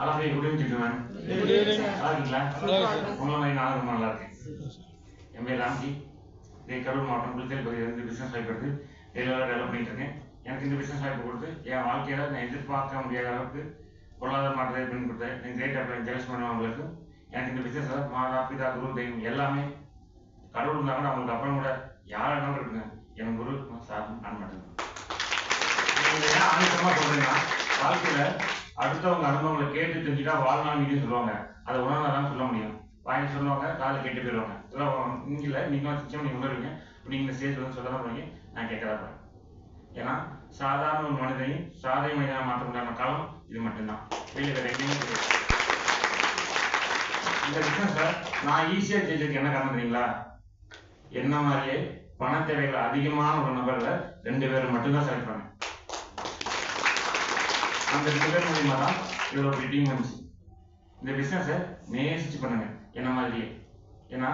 அதான் போய் good evening ma'am Good evening. நல்லா இருக்கீங்களா? நல்லா இருக்கேன். உங்களை மாதிரி நானும் ரொம்ப நல்லா இருக்கேன். என் பேர் ராம்ஜி இது கரூர் மாவட்டம் புலித்தேல் பகுதியில் இருந்து பிசினஸ் வாய்ப்பு எடுத்து டெய்லராக டெவலப் பண்ணிட்டு இருக்கேன். எனக்கு இந்த பிசினஸ் வாய்ப்பு கொடுத்து என் வாழ்க்கையில நான் எதிர்பார்க்க முடியாத அளவுக்கு பொருளாதார மாற்றத்தை கொடுத்தேன் என் கிரேட் அப்ளை ஜெலஸ் எனக்கு இந்த பிசினஸ் மாதா பிதா குரு தெய்வம் எல்லாமே கடவுள் இருந்தா கூட அவங்களுக்கு அப்புறம் கூட யார் இருக்குங்க என் குரு சார் நான் சொல்றீங்கன்னா வாழ்க்கையில அடுத்தவங்க அனுபவங்களை கேட்டு தெரிஞ்சுட்டா வாழ்நாள் நீங்க சொல்லுவாங்க. அதை உணர்ந்தாதான் சொல்ல முடியும். வாங்கி சொல்லுவாங்க காலை கேட்டு போயிடுவாங்க. இதெல்லாம் நீங்க இல்ல நீங்க நிச்சயம் நீங்க உணர்வீங்க. இப்ப நீங்க இந்த ஸ்டேஜ் வந்து சொல்ல தான் போறீங்க. நான் கேட்கறா போறேன். ஏன்னா சாதாரண ஒரு மனிதனையும் சாதை மனிதனாக மாற்ற முடியாத காலம் இது மட்டும்தான். வெளியில வேற எங்கேயுமே கிடையாது. இந்த பிசினஸ்ல நான் ஈஸியா ஜெயிச்சதுக்கு என்ன காரணம் தெரியுங்களா? என்ன மாதிரியே பண தேவைகள் அதிகமான ஒரு நபர்ல ரெண்டு பேரும் மட்டும்தான் செலக்ட் பண்ணேன். அந்த ரெண்டு பேர் மூலியமா தான் இவ்வளோ ஒரு டீம் வந்துச்சு. இந்த பிசினஸை நேசிச்சு பண்ணுங்க. என்ன மாதிரியே? ஏன்னா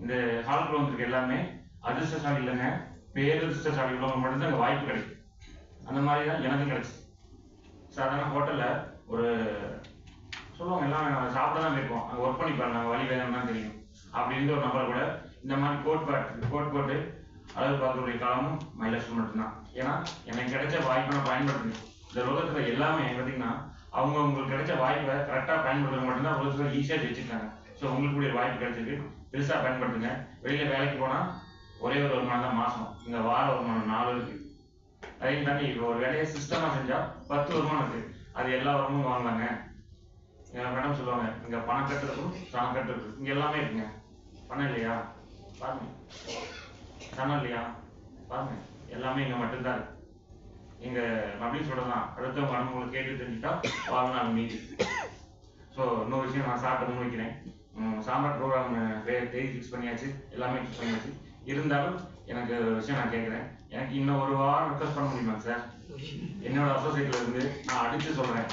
இந்த ஹால் வந்திருக்க எல்லாமே அதிர்ஷ்டசாலி இல்லைங்க. பேரதிர்ஷ்டசாலி உள்ளவங்க மட்டும்தான் அங்கே வாய்ப்பு கிடைக்கும். அந்த மாதிரி தான் எனக்கும் கிடைச்சு. சாதாரண ஹோட்டல்ல ஒரு சொல்லுவாங்க எல்லாம் சாப்பிட தான் போயிருப்போம் அங்கே ஒர்க் பண்ணி பாருங்க வழி வேதம் தெரியும். அப்படி இருந்த ஒரு நபர் கூட இந்த மாதிரி கோட் பாட்டு கோட் போட்டு அழகு பார்க்கக்கூடிய காலமும் மயிலாசம் மட்டும்தான். ஏன்னா எனக்கு கிடைச்ச வாய்ப்பை நான் பயன்படுத்தி இந்த உலகத்துல எல்லாமே பார்த்தீங்கன்னா அவங்க உங்களுக்கு கிடைச்ச வாய்ப்பை கரெக்டாக பயன்படுத்துறது மட்டும்தான் உலகத்துல ஈஸியாக ஜெயிச்சிருக்காங்க. ஸோ உங்களுக்கு கூடிய வாய்ப்பு கிடைச்சிருக்கு. பெருசா பயன்படுத்துங்க. வெளியில வேலைக்கு போனா ஒரே ஒரு வருமானம் தான் மாசம். இங்க வார வருமானம் நாலு இருக்கு. அதையும் தாண்டி இப்போ ஒரு வேலையை சிஸ்டமா செஞ்சா பத்து வருமானம் இருக்கு. அது எல்லா வருமானமும் வாங்கலாங்க. மேடம் சொல்லுவாங்க இங்க பணம் கட்டுறதுக்கும் பணம் கட்டுறது இங்க எல்லாமே இருக்குங்க. பணம் இல்லையா? பாருங்க. பணம் இல்லையா? பாருங்க. எல்லாமே இங்க மட்டும்தான் இருக்கு. இங்க மறுபடியும் சொல்லலாம். அடுத்தவங்க அனுபவங்களை கேட்டு தெரிஞ்சுட்டா வாழ்நாள் மீதி ஸோ இன்னொரு விஷயம் நான் சாப்பிட்டு வைக்கிறேன். சாம்பார் ப்ரோக்ராம் தேதி ஃபிக்ஸ் பண்ணியாச்சு. எல்லாமே ஃபிக்ஸ் பண்ணியாச்சு. இருந்தாலும் எனக்கு ஒரு விஷயம் நான் கேட்குறேன் எனக்கு இன்னும் ஒரு வாரம் ரெக்வஸ்ட் பண்ண முடியுமா சார் என்னோட அசோசியேட்ல இருந்து நான் அடிச்சு சொல்றேன்.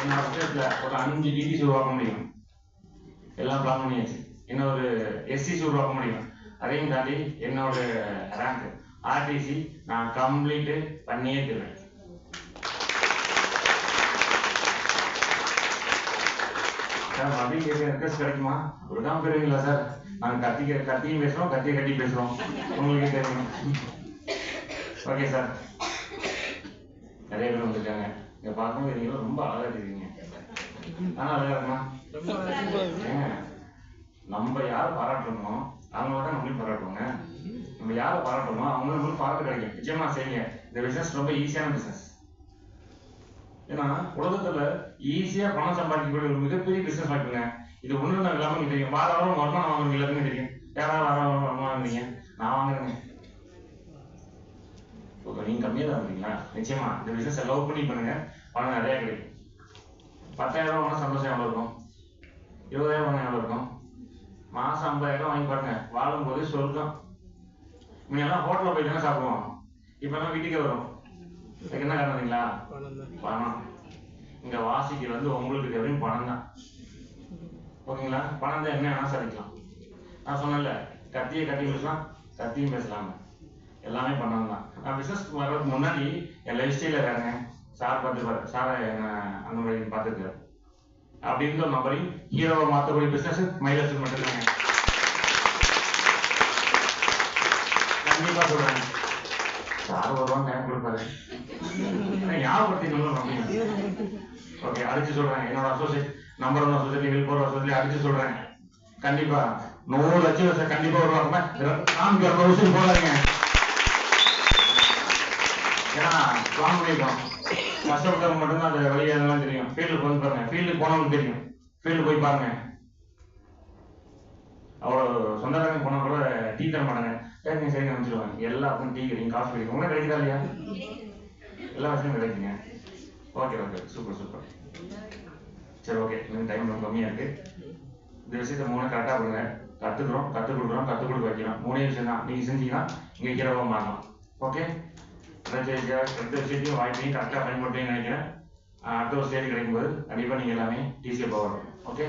என்னோட அசோசியேட்ல ஒரு அஞ்சு டிடிசி உருவாக்க முடியும். எல்லாம் பிளான் பண்ணியாச்சு. இன்னொரு எஸ்சிசி உருவாக்க முடியும். அதையும் தாண்டி என்னோட ரேங்க் ஆர்டிசி நான் கம்ப்ளீட் பண்ணியே தருவேன். சார் மறுபடியும் கேட்க ரெக்வஸ்ட் கிடைக்குமா? விடாம பெறுவீங்களா சார்? நாங்க கத்தி கத்தியும் பேசுறோம் கத்தியை கட்டி பேசுறோம். உங்களுக்கே தெரியும்? ஓகே சார் நிறைய பேர் வந்திருக்காங்க இங்க பார்க்கும்போது நீங்களும் ரொம்ப அழகா தெரியுங்க ஆனா அழகா இருக்குமா யாரை பாராட்டுறோமோ அவங்களோட தான் நம்மளையும் பாராட்டுவாங்க. நம்ம யாரை பாராட்டுறோமோ அவங்களும் நம்மளும் பாராட்டு கிடைக்கும். நிச்சயமா செய்யுங்க. இந்த பிசினஸ் ரொம்ப ஈஸியான பிசினஸ் ஏன்னா உலகத்துல ஈஸியா பணம் சம்பாதிக்கக்கூடிய ஒரு மிகப்பெரிய பிசினஸ் வாய்ப்புங்க இது ஒண்ணு நான் எல்லாமே தெரியும். வார வாரம் வருமானம் வாங்குறது எல்லாருமே தெரியும். யாராவது வார வாரம் வருமானம் வாங்குறீங்க? நான் வாங்குறேங்க ஓகே நீங்க கம்மியா தான் வாங்குறீங்களா? நிச்சயமா. இந்த பிசினஸ் லவ் பண்ணி பண்ணுங்க. பணம் நிறைய கிடைக்கும். பத்தாயிரம் ரூபாய் சந்தோஷம் எவ்வளவு இருக்கும் இருபதாயிரம் வாங்கினா எவ்வளவு இருக்கும் மாசம் ஐம்பதாயிரம் வாங்கி பாருங்க வாழும்போது சொர்க்கம் முன்னெல்லாம் ஹோட்டல்ல போய் தானே சாப்பிடுவோம்? இப்பெல்லாம் வீட்டுக்கே வரும். என்ன காரணம் பணம். இங்க வாசிக்கு வந்து உங்களுக்கு எப்படியும் பணம் தான். ஓகேங்களா? பணம் தான் என்ன வேணா சாதிக்கலாம் நான் சொன்னேன்ல கத்தியை கட்டி பேசலாம் கத்தியும் பேசலாம். எல்லாமே பணம் தான். நான் பிசினஸ் வர்றதுக்கு முன்னாடி என் லைஃப் ஸ்டைல இருக்காங்க சார் பார்த்து சாரை அந்த மாதிரி பார்த்துருக்காரு. அப்படி இருந்த நபரையும் ஹீரோவை மாற்றக்கூடிய பிசினஸ் மைலஸ் மட்டும்தாங்க. கண்டிப்பா சொல்றேன் சார் வருவாங்க டைம் கொடுப்பாரு ஞாபகப்படுத்தி ஓகே அடிச்சு சொல்றேன். என்னோட associate number one associate Villupuram associate அடிச்சு சொல்றேன். கண்டிப்பா. நூறு லட்சம் வருஷம் கண்டிப்பா வருவாங்க. நான்கு இரநூறு வருஷம் போடாதீங்க. ஏன்னா பிளான் பண்ணிருக்கோம் கஷ்டப்பட்டவங்க மட்டும்தான் அந்த வழி அதெல்லாம் தெரியும். ஃபீல்டுக்கு வந்து பாருங்க. ஃபீல்டுக்கு போனவங்களுக்கு தெரியும். ஃபீல்டு போய் பாருங்க. அவ்வளோ சொந்தக்காரங்க போனால் கூட டீ தர மாட்டாங்க. சரிங்க சரிங்க எல்லா எல்லாருக்கும் டீ கிடைக்கும் காஃபி கிடைக்கும் உங்களுக்கு கிடைக்குதா இல்லையா? எல்லா வசதியும் கிடைக்குங்க. ஓகே ஓகே சூப்பர் சூப்பர் சரி ஓகே இன்னும் டைம் ரொம்ப கம்மியா இருக்கு. இந்த விஷயத்த மூணு கரெக்டாக கொடுங்க கத்துக்கிறோம் கற்றுக் கொடுக்குறோம் கற்றுக் கொடுக்க வைக்கிறோம். மூணே விஷயம் தான் நீங்கள் செஞ்சீங்கன்னா நீங்கள் ஹீரோவாக மாறலாம். ஓகே ரெண்டு விஷயத்தையும் வாய்ப்பையும் கரெக்டாக பயன்படுத்துவீங்கன்னு நினைக்கிறேன். அடுத்த ஒரு ஸ்டேஜ் கிடைக்கும்போது கண்டிப்பாக நீங்கள் எல்லாமே டிசியை போகணும். ஓகே